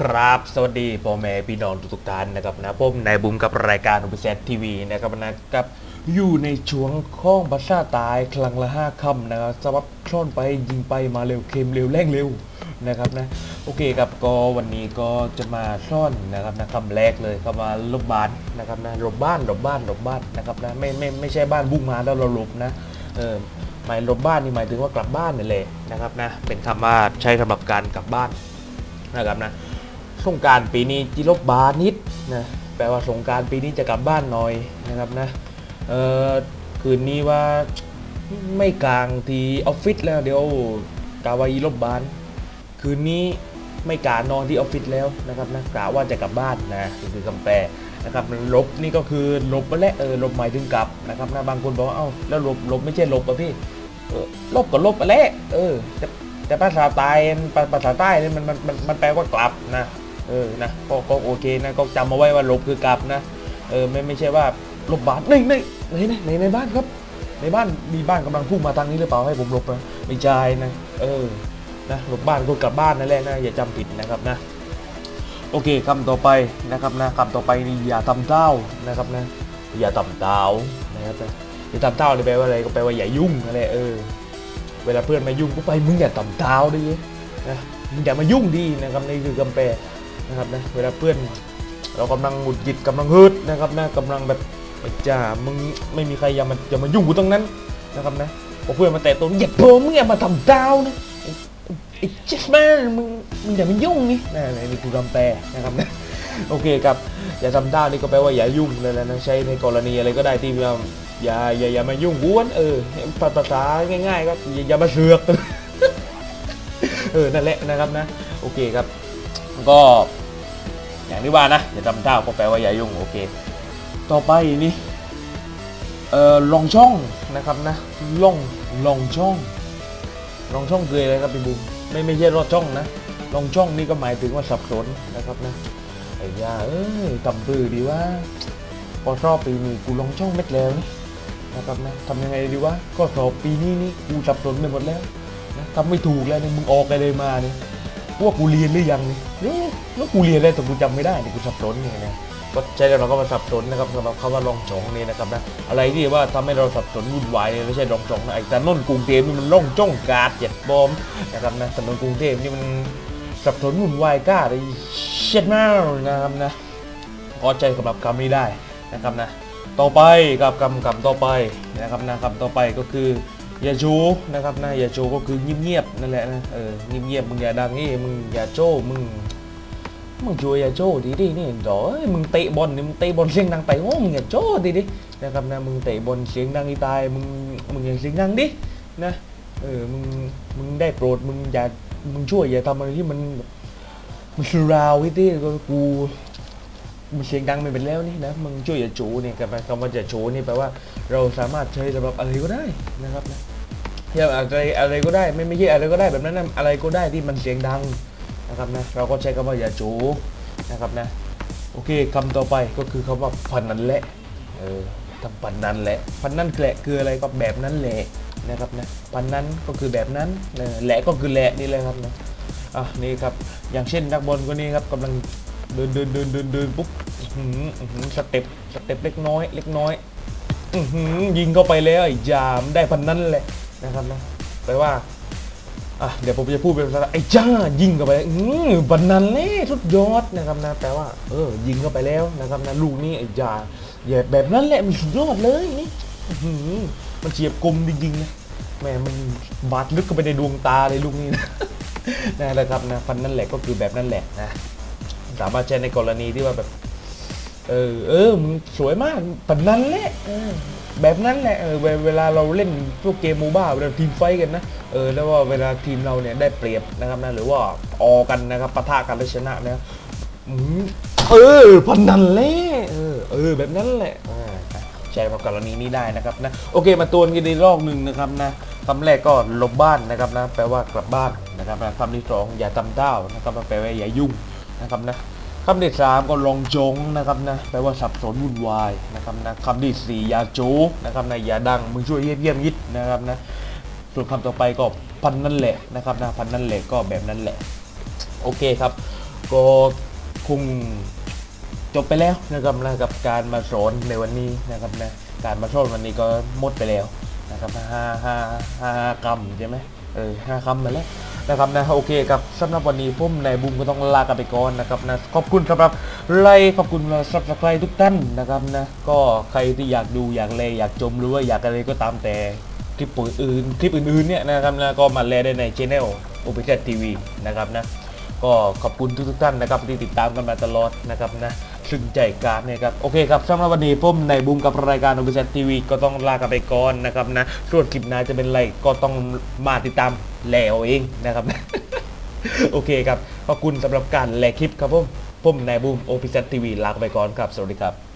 ครับสวัสดีพ่อแม่พี่น้องทุกๆท่านนะครับนะผมนายบุ้มกับรายการอุปเซตทีวีนะครับนะครับอยู่ในช่วงข้องภาษาตายครั้งละห้าคำนะครับสวับช่อนไปยิงไปมาเร็วเค็มเร็วแรงเร็วนะครับนะโอเคครับก็วันนี้ก็จะมาซ่อนนะครับนะคำแรกเลยเข้ามาลบบ้านนะครับนะลบบ้านลบบ้านลบบ้านนะครับนะไม่ไม่ไม่ใช่บ้านบุ้งมาแล้วเราลบนะเออหมายลบบ้านนี่หมายถึงว่ากลับบ้านนี่แหละนะครับนะเป็นคำว่าใช้สำหรับการกลับบ้านนะครับนะ สงกรารปีนี้จิลบบานิดนะแปลว่าสงกรารปีนี้จะกลับบ้านหน่อยนะครับนะเออคืนนี้ว่าไม่กลางที่ออฟฟิศแล้วเดี๋ยวกาวาอีลบบาน คืนนี้ไม่กล้านอนที่ออฟฟิศแล้วนะครับนะกะว่าจะกลับบ้านนะนี่คือคำแปลนะครับลบนี่ก็คือลบไปแล้วเออลบหมายถึงกลับนะครับนะบางคนบอกว่าเอ้าแล้วลบลบไม่ใช่ลบอะพี่เออลบก็ลบไปแล้วเออแต่แต่ภาษาใต้ภาภาษาใต้เนี่ยมันมันมันมันแปลว่ากลับนะ เออนะก็ก็โอเคนะก็จำเอาไว้ว่าลบคือกลับนะเออไม่ไม่ใช่ว่าลบบ้านในในในในในในบ้านครับ ในบ้านมีบ้านกำลังพุ่งมาทางนี้หรือเปล่าให้ผมลบนะไม่ใช่นะเออนะลบบ้านก็กลับบ้านนั่นแหละนะอย่าจำผิดนะครับนะโอเคคำต่อไปนะครับนะคำต่อไปนี่อย่าทำเต้านะครับนะอย่าทำเต้านะครับนะอย่าทำเต้านี่แปลว่าอะไรก็แปลว่าอย่ายุ่งนั่นแหละเออเวลาเพื่อนมายุ่งก็ไปมึงอย่าทำเต้าดินะมึงอย่ามายุ่งดีนะครับนี่คือคำแปล นะครับนะเวลาเพื่อนเรากำลังหงุดหงิดกำลังฮึดนะครับนะกำลังแบบจ้ามึงไม่มีใครอย่ามาอย่ามายุ่งกูตรงนั้นนะครับนะพอเพื่อนมาแตะตัวอย่าโผล่มึงอย่ามาทำดาวนะไอ้เจ๊แม่มึงมึงอย่ามายุ่งนี่นะนี่คือคำแปนะครับนะโอเคครับอย่าทำดาวนี่ก็แปลว่าอย่ายุ่งเลยนะใช้ในกรณีอะไรก็ได้ที่เราอย่าอย่าอย่ามายุ่งกวนเออภาษาง่าย ๆ ก็อย่าอย่ามาเสือกเออนั่นแหละนะครับนะโอเคครับ ก็อย่างที่ว่านะอย่าทำเท่าก็แปลว่าอย่ายุ่งโอเค ต่อไปนี่เอ่อลองช่องนะครับนะลองลองช่องลองช่องคืออะไรครับพี่บุ้มไม่ไม่ใช่รอดช่องนะลองช่องนี่ก็หมายถึงว่าสับสนนะครับนะไอ้ยาเอ้ยทำปือดีว่าพอสอบปีนี้กูลองช่องเม็ดแล้วนี่นะครับนะทำยังไงดีวะก็สอบปีนี้นี่กูสับสนไปหมดแล้วนะทำไม่ถูกแล้วนี่มึงออกอะไรมาเนี่ย ว่ากูเรียนหรือยังนี่แล้วกูเรียนอะไรแต่กูจำไม่ได้นี่กูสับสนเนี่ยนะก็ใช้แล้วเราก็มาสับสนนะครับสำหรับคำว่าลองจองนี่นะครับนะอะไรที่ว่าทำให้เราสับสนวุ่นวายไม่ใช่ลองจองนะไอ้ถนนกรุงเทพนี่มันล่องจ้องกาดเจ็ดบอมนะครับนะถนนกรุงเทพนี่มันสับสนวุ่นวายกล้าไอ้เช็ดมากนะครับนะก็ใจสำหรับคำนี้ได้นะครับนะต่อไปกับคำคำต่อไปนะครับนะคำต่อไปก็คือ อย่าโชว์นะครับนะอย่าโชว์ก็คือเงียบๆนั่นแหละนะเออเงียบๆมึงอย่าดังนี่มึงอย่าโจ้มึงมึงช่วยอย่าโจ้ดีดินี่เดี๋ยวมึงเตะบอลนี่มึงเตะบอลเสียงดังไปโอ้มึงอย่าโจ้ดีดินะครับนะมึงเตะบอลเสียงดังอีตายมึงมึงอย่าเสียงดังดินะเออมึงมึงได้โปรดมึงอย่ามึงช่วยอย่าทำอะไรที่มันมันสุราวไอ้ที่กู มันเสียงดังไม่เป็นแล้วนี่นะมึงช่วยอย่าจูเนี่ยกับคำว่าอย่าจูนี่แปลว่าเราสามารถใช้สำหรับอะไรก็ได้นะครับนะอย่างอะไรอะไรก็ได้ไม่ไม่ใช่อะไรก็ได้แบบนั้นนะอะไรก็ได้ที่มันเสียงดังนะครับนะเราก็ใช้คำว่าอย่าจูนะครับนะโอเคคำต่อไปก็คือคำว่าพันนั้นแหละเออทำพันนั้นแหละพันนั้นแหละคืออะไรก็แบบนั้นแหละนะครับนะพันนั้นก็คือแบบนั้นแหละก็คือแหละนี่เลยครับนะอะนี่ครับอย่างเช่นนักบอลคนนี้ครับกำลังเดินเดินเดินเดินเดินปุ๊บ หืออื้อหือสเต็ปสเต็ปเล็กน้อย เล็กน้อยอื้อหือยิงเข้าไปแล้วไอ้ยามได้พันนั้นแหละนะครับนะแปลว่าอะเดี๋ยวผมจะพูดเป็นภาษาไอ้จ้ายิงเข้าไปอือพันนั้นแหละสุดยอดนะครับนะแปลว่าเออยิงเข้าไปแล้วนะครับนะลูกนี้ไอ้จ้าอย่าแบบนั้นแหละมันสุดยอดเลยนี่อื้อหือมันเฉียบคมจริงๆนะแหม่มันบาดลึกเข้าไปในดวงตาเลยลูกนี้นะนะครับนะพันนั้นแหละก็คือแบบนั้นแหละนะสามารถใช้ในกรณีที่ว่าแบบ เออ เออ มึงสวยมากแบบนั้นแหละเออแบบนั้นแหละเออเวเวลาเราเล่นพวกเกมโมบ้าเวลาทีมไฟท์กันนะเออแล้วว่าเวลาทีมเราเนี่ยได้เปรียบนะครับนะหรือว่าออกันนะครับปะทะกันแล้วชนะนะอืมเออพันนันแหละเออเออแบบนั้นแหละอ่าใช้มากรณีนี้ได้นะครับนะโอเคมาตัวนกันในรอบหนึ่งนะครับนะคำแรกก็ลบบ้านนะครับนะแปลว่ากลับบ้านนะครับนะคำที่สองอย่าทำเต้านะครับแปลว่าอย่ายุ่งนะครับนะ คำที่สามก็ลองจงนะครับนะแปลว่าสับสนวุ่นวายนะครับนะคำที่สี่ยาโจนะครับนะอย่าดังมึงช่วยเยี่ยมเยี่ยมยิดนะครับนะส่วนคำต่อไปก็พันนั่นแหละนะครับนะพันนั่นแหละก็แบบนั้นแหละ โอเคครับ ก็คงจบไปแล้วนะครับนะกับการมาสอนในวันนี้นะครับนะการมาสอนวันนี้ก็หมดไปแล้วนะครับห้าห้าห้ากรรมใช่ไหมเออห้าคำมาแล้ว นะครับนะโอเคครับสำหรับวันนี้ผมนายบุมก็ต้องลากันไปก่อนนะครับนะขอบคุณสำหรับไลค์ขอบคุณสำหรับใครทุกท่านนะครับนะก็ใครที่อยากดูอยากเลอยากชมหรือว่าอยากอะไรก็ตามแต่คลิปอื่นคลิปอื่นๆเนี่ยนะครับนะก็มาแลได้ในช anel o p e n TV นะครับนะก็ขอบคุณทุกๆท่านนะครับที่ติดตามกันมาตลอดนะครับนะ ซึ่งใจการเนี่ยครับโอเคครับสำหรับวันนี้ผมในบูมกับรายการ o p e n TV ก็ต้องลากันไปก่อนนะครับนะส่วนคลิปหน้าจะเป็นอะไรก็ต้องมาติดตามแล้วเองนะครับโอเคครับขอบคุณสำหรับการแลคลิปครับผมผมนายบูมโอปิเซตทีวีลากไปก่อนครับ สวัสดีครับ